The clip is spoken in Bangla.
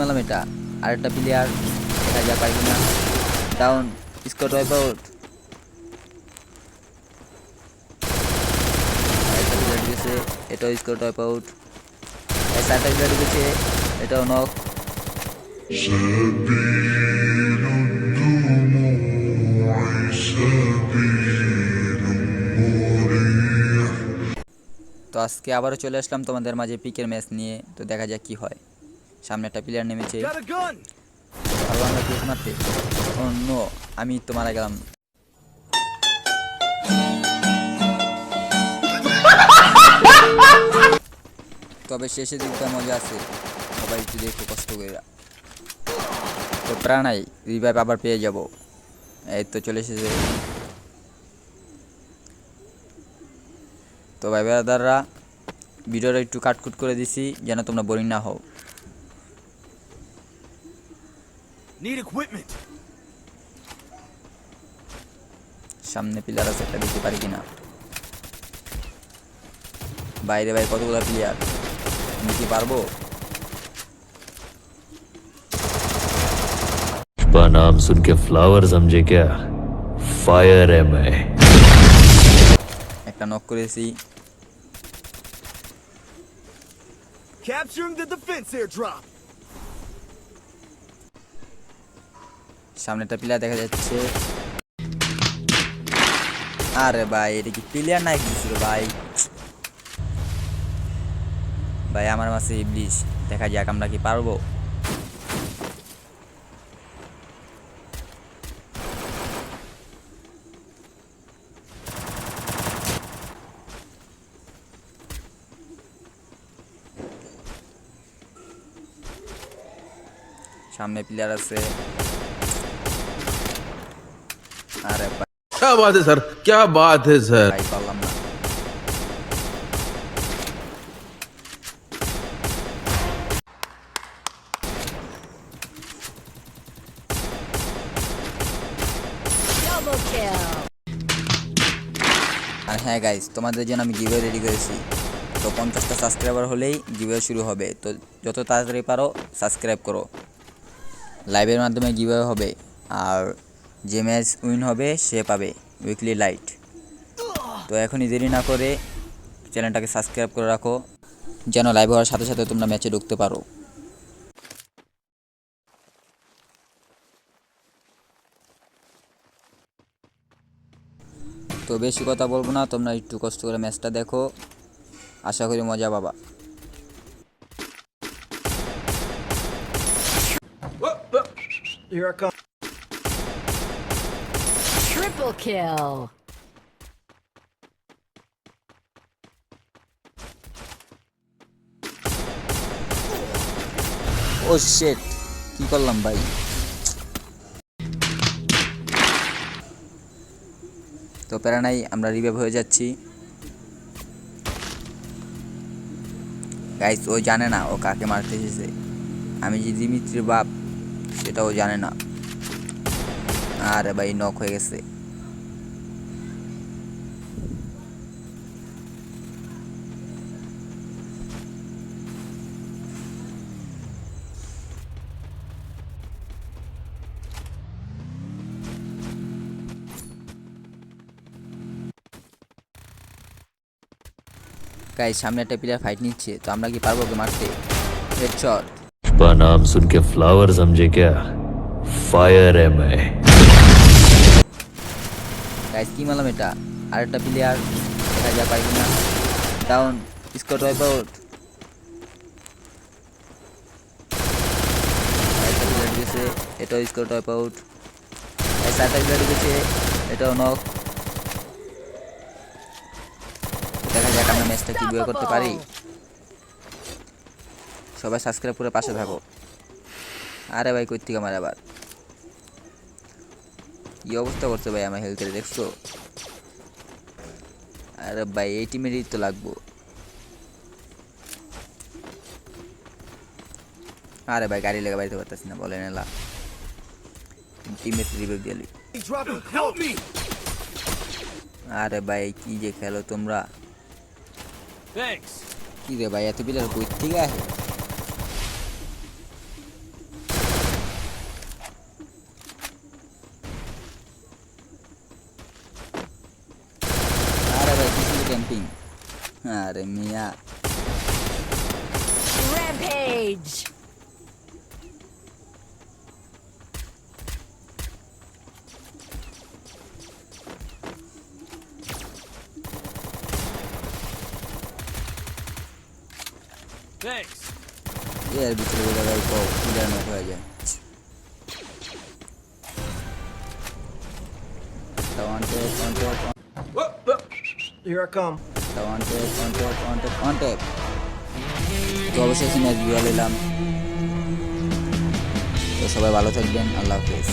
মারলাম এটা। আর একটা প্লেয়ার দেখা যা পাই না ডাউন স্কোর ওয়াইপ এটাও স্কট ওয়াইপ আউট প্লেয়ার গেছে এটাও নক তো আজকে আবারও চলে আসলাম তোমাদের মাঝে পিকের ম্যাচ নিয়ে, তো দেখা যাক কি হয়। সামনে একটা প্লেয়ার নেমেছে। আমরা মারতে। নো আমি তো মারা গেলাম। তবে শেষে দিকটা মজা আছে। সবাই একটু দেখো কষ্ট করে। তো প্রাণাই রিভাইভ আবার পেয়ে যাব। এই তো চলে এসেছে। তো ভাই ব্রাদাররা ভিডিওটা একটু কাটকুট করে দিছি যেন তোমরা বোরিং না হও। সামনে পিলার আছে একটা দেখতে পারি কিনা বাইরে বাইরে কতগুলো প্লেয়ার আমি কি পারবো का नाम सुन के फ्लावर समझे क्या फायर है मैं একটা নক করেছি Capturing the defense airdrop! সামনে একটা প্লেয়ার দেখা যাচ্ছে। আরে ভাই, এটা কি প্লেয়ার নাই কিছু ভাই? ভাই, আমার মাসে ইবলিশ। দেখা যাক আমরা কি পারব। সামনে প্লেয়ার আছে। আরে ভাই क्या बात है सर क्या बात है सर ভাই পারলাম না Double kill. আর হ্যাঁ গাইস তোমাদের জন্য আমি গিভওয়ে রেডি করেছি তো পঞ্চাশটা সাবস্ক্রাইবার হলেই গিভওয়ে শুরু হবে তো যত তাড়াতাড়ি পারো সাবস্ক্রাইব করো লাইভের মাধ্যমে গিভওয়ে হবে আর যে ম্যাচ উইন হবে, সে পাবে উইকলি লাইট। তো এখনই দেরি না করে চ্যানেলটাকে সাবস্ক্রাইব করে রাখো, যেন লাইভ হওয়ার সাথে সাথে তোমরা ম্যাচে ঢুকতে পারো। তো বেশি কথা বলব না, তোমরা একটু কষ্ট করে ম্যাচটা দেখো। আশা করি মজা পাবা। Here I come. Triple kill. ও শেট কি করলাম, ভাই? তো প্যারা নাই আমরা রিভাইভ হয়ে যাচ্ছি। গাইস ও জানে না ও কাকে মারতে এসেছে। আমি যে দিমিত্রির বাপ সেটা ও জানে না। আরে ভাই নক হয়ে গেছে। গাইস সামনে একটা প্লেয়ার ফাইট নিচ্ছে তো আমরা কি পারবো ওকে মারতে হেডশট का नाम सुन के फ्लावर समझे क्या फायर है मैं গাইস কি মারলাম এটা আরেকটা প্লেয়ার দেখা যা পারবি না ডাউন স্কট ওয়াইপ আউট আরেকটা প্লেয়ার ঢুকেছে এটাও স্কট ওয়াইপ আউট চারটা প্লেয়ার ঢুকেছে এটাও নক যাক কি বিয়ে করতে পারি? সবাই সাবস্ক্রাইব করে পাশে থাকো। আরে ভাই কই থেকে আমার আবার? কি অবস্থা করছে ভাই আমার হেলথের দেখছ? আরে ভাই এই টিমেরই তো লাগবো। আরে ভাই গাড়ি লেগে বাড়িতে পারতেছি না বলে নেলা। টিমের রিভিউ me! আরে ভাই কি যে খেলো তোমরা! Thanks. Gila bayar tu bila putih tinggal. Camping. Rampage. Thanks. এর ভিতরে বোঝা যায় কো কিলার নক হয়ে যায় one tap one tap Here I come. One tap one tap one tap one tap তো অবশ্যই ম্যাচ বিওয়াল এলাম তো সবাই ভালো থাকবেন আল্লাহ হাফেজ